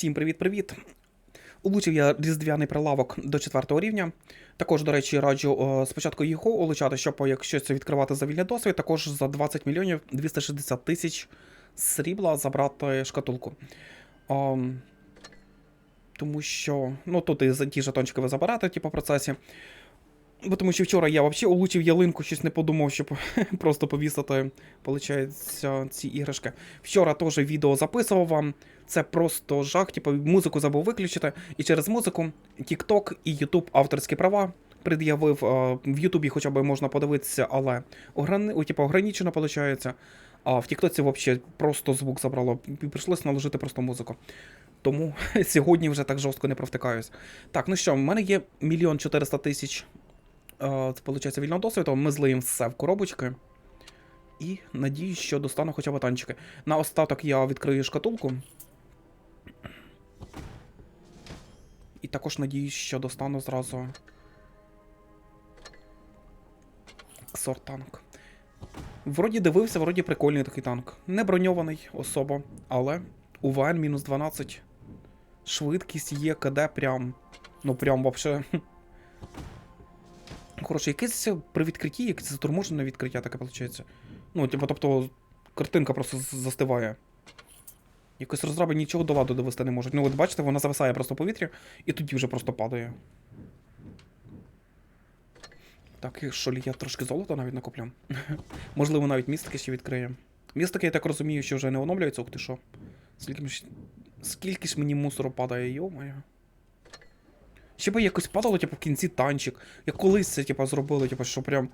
Всім привіт-привіт! Улучив я різдвяний прилавок до 4 рівня. Також, до речі, раджу спочатку його улучати, щоб якщо це відкривати за вільний досвід, також за 20 мільйонів 260 тисяч срібла забрати шкатулку. Ом, тому що, ну тут і ті жетончики ви забираєте, типу, в процесі. Бо тому що вчора я взагалі улучив ялинку, щось не подумав, щоб просто повісити, виходить, ці іграшки. Вчора теж відео записував вам. Це просто жах, типу, музику забув виключити. І через музику TikTok і YouTube авторські права пред'явив. е, В Ютубі хоча б можна подивитися, але ограни... типу, ограничено виходить. А в Тіктоці взагалі просто звук забрало. І наложити просто музику. Тому сьогодні вже так жорстко не провтикаюсь. Так, ну що, в мене є мільйон чотириста тисяч це виходить вільного досвіду. Ми злиємо все в коробочки. І надіюсь, що достану хоча б танчики. На остаток я відкрию шкатулку. І також надіюсь, що достану зразу. Ксор танк. Вроді дивився, вроді прикольний такий танк. Не броньований особо, але УВН мінус 12. Швидкість є, КД прям. Ну прям вообще. Коротше, якесь при відкритті, якесь заторможене відкриття таке виходить. Ну, типу, тобто, картинка просто застиває. Якось розраби нічого до ладу довести не можуть. Ну, от бачите, вона зависає просто в повітрі, і тоді вже просто падає. Так, що я трошки золота навіть накоплю. Можливо, навіть містики ще відкриє. Містики, я так розумію, що вже не оновлюються, ух ти що. Скільки, ж- скільки ж мені мусору падає, йо-моє. Ще би якось падало, типу, в кінці танчик. Як колись це, типу, зробили, типу, що прям.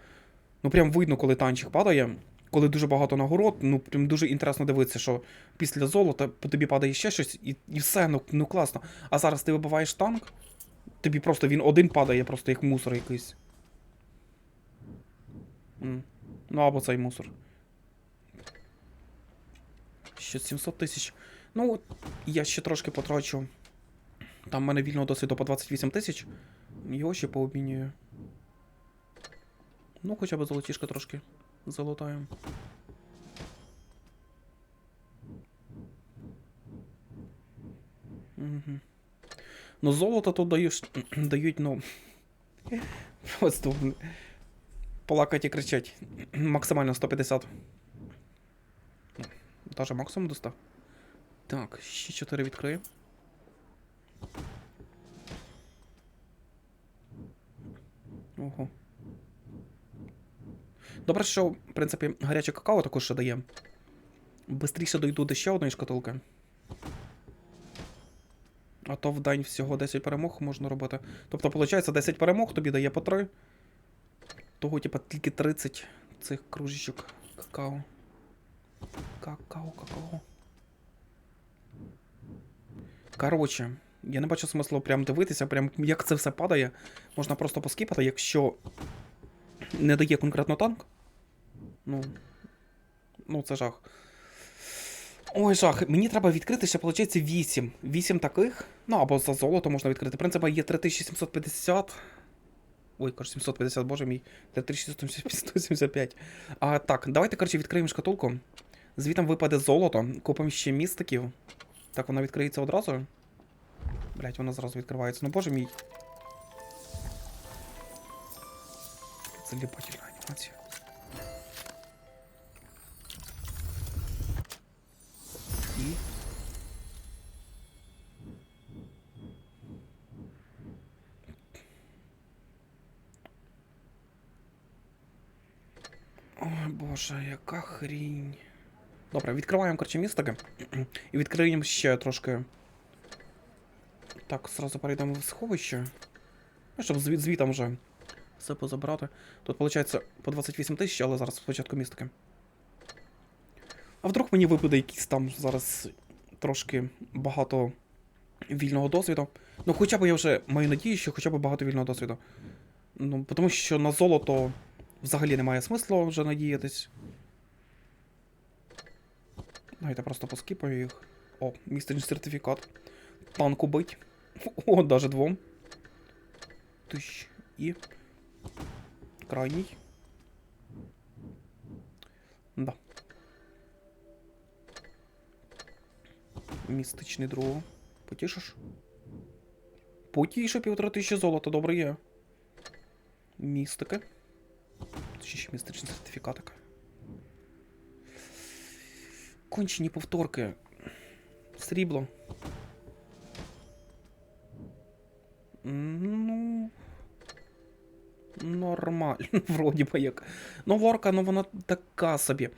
Ну прям видно, коли танчик падає. Коли дуже багато нагород, ну прям дуже інтересно дивитися, що після золота тобі падає ще щось, і, і все, ну, ну класно. А зараз ти вибиваєш танк, тобі просто він один падає, просто як мусор якийсь. Ну або цей мусор. Ще 700 тисяч. Ну, я ще трошки потрачу. Там в мене вільного досвіду по 28 тисяч. Його ще пообмінюю. Ну, хоча б золотішка трошки залутаємо. Угу. Ну, золото тут дають, дають, ну. Просто плакать і кричать. Максимально 150. Ну, Даже максимум до 100. Так, ще 4 відкрию. Ого. Добре, що, в принципі, гаряче какао також ще дає. Бистріше дойду до ще одної шкатулки. А то в день всього 10 перемог можна робити. Тобто, виходить, 10 перемог тобі дає по 3. Того, типа, тільки 30 цих кружечок какао. Какао, какао. Коротше, я не бачу смислу прям дивитися, прям як це все падає. Можна просто поскіпати, якщо не дає конкретно танк. Ну. Ну, це жах. Ой, жах. Мені треба відкрити ще, виходить, 8. 8 таких. Ну, або за золото можна відкрити. В принципі, є 3750. Ой, кажу, 750, боже мій. 3675. А, так, давайте, коротше, відкриємо шкатулку. Звітом випаде золото. Купимо ще містиків. Так, вона відкриється одразу. Блять, вона зразу відкривається. Ну боже мій. Заліпательна анімація. І. Ой, боже, яка хрінь. Добре, відкриваємо коротше містики. І відкриємо ще трошки. Так, зразу перейдемо в сховище. Ну, щоб звід звітом вже все позабрати. Тут, виходить, по 28 тисяч, але зараз спочатку містики. А вдруг мені випаде якийсь там зараз трошки багато вільного досвіду. Ну, хоча б я вже маю надію, що хоча б багато вільного досвіду. Ну, тому що на золото взагалі немає смислу вже надіятись. Давайте просто поскіпаю їх. О, містичний сертифікат. Танк убить. О, даже двом. Тищ. І. Крайній. Да. Містичний другого. Потішиш? Потіше півтора тисячі золота, добре є. Містики. Ще ще містичні сертифікатики. Кончені повторки. Срібло. Ну. Нормально, вроді би як. Ну, лорка, ну вона така собі.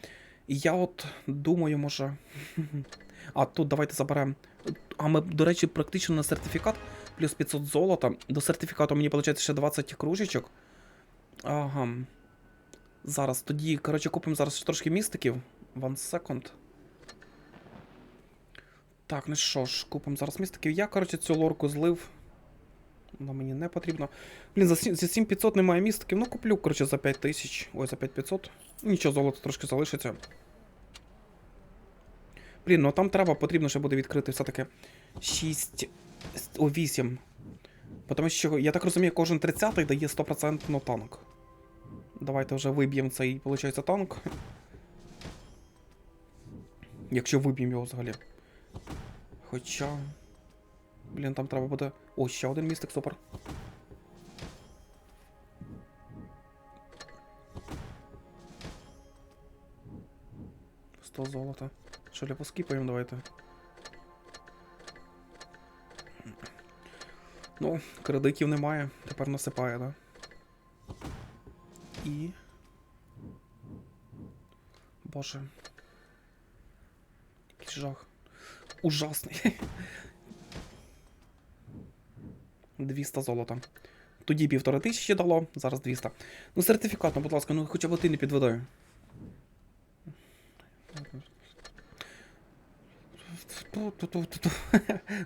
Я от думаю, може. А тут давайте заберемо. А ми, до речі, практично на сертифікат плюс 500 золота. До сертифікату мені виходить ще 20 кружечок. Ага. Зараз тоді, коротше, купимо зараз ще трошки містиків. One second. Так, ну що ж, купимо зараз містиків. Я, коротше, цю лорку злив. Вона мені не потрібно. Блін, за, за 7500 немає містиків. Ну, куплю, коротше, за 5000. Ой, за 5500. Нічого, золото трошки залишиться. Блін, ну там треба, потрібно ще буде відкрити все-таки 6. О, 8. Тому що, я так розумію, кожен 30-й дає 100% танк. Давайте вже виб'ємо цей, виходить, танк. Якщо виб'ємо його взагалі. Хоча. Блін, там треба буде. О, ще один містик, супер. Сто золота. Що ли поскіпаємо, давайте. Ну, кредитів немає, тепер насипає, да? І. Боже. Який жах. Ужасний. 200 золота. Тоді півтори тисячі дало, зараз 200. Ну, сертифікат, ну, будь ласка, ну хоча б ти не підведай.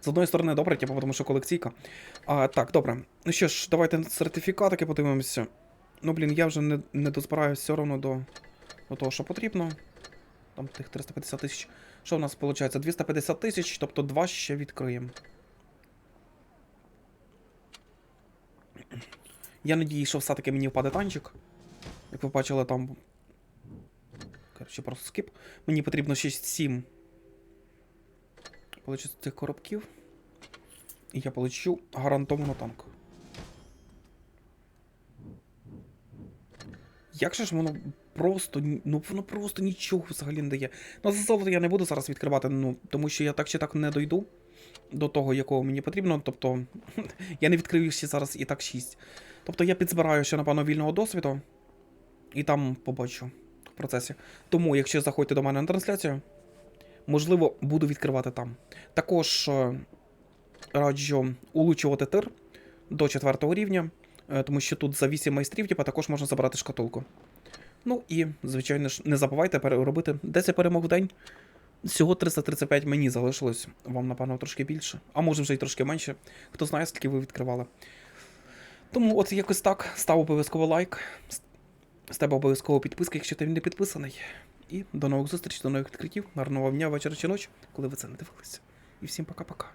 З одної сторони, добре, типу, тому що колекційка. А, так, добре. Ну що ж, давайте сертифікатики подивимося. Ну, блін, я вже не, не дозбираю все одно до, до того, що потрібно. Там тих 350 тисяч. Що в нас виходить? 250 тисяч, тобто два ще відкриємо. Я надію, що все-таки мені впаде танчик. Як ви бачили, там. Коротше, просто скіп. Мені потрібно 6-7. Получить цих коробків. І я получу гарантовану танк. Як же ж воно просто. Ну воно просто нічого взагалі не дає. Ну, за золото я не буду зараз відкривати, ну, тому що я так чи так не дойду до того, якого мені потрібно. Тобто, я не відкрию ще зараз і так 6. Тобто я підзбираю ще, напевно, вільного досвіду. І там побачу в процесі. Тому, якщо заходьте до мене на трансляцію, можливо, буду відкривати там. Також е, раджу улучшувати тир до 4 рівня, е, тому що тут за 8 майстрів, типа, також можна забрати шкатулку. Ну і, звичайно ж, не забувайте переробити 10 перемог в день. Всього 335 мені залишилось, вам, напевно, трошки більше, а може вже й трошки менше. Хто знає, скільки ви відкривали. Тому от якось так. Став обов'язково лайк. З тебе обов'язково підписка, якщо ти не підписаний. І до нових зустрічей, до нових відкриттів. Гарного дня, вечора чи ночі, коли ви це не дивилися. І всім пока-пока.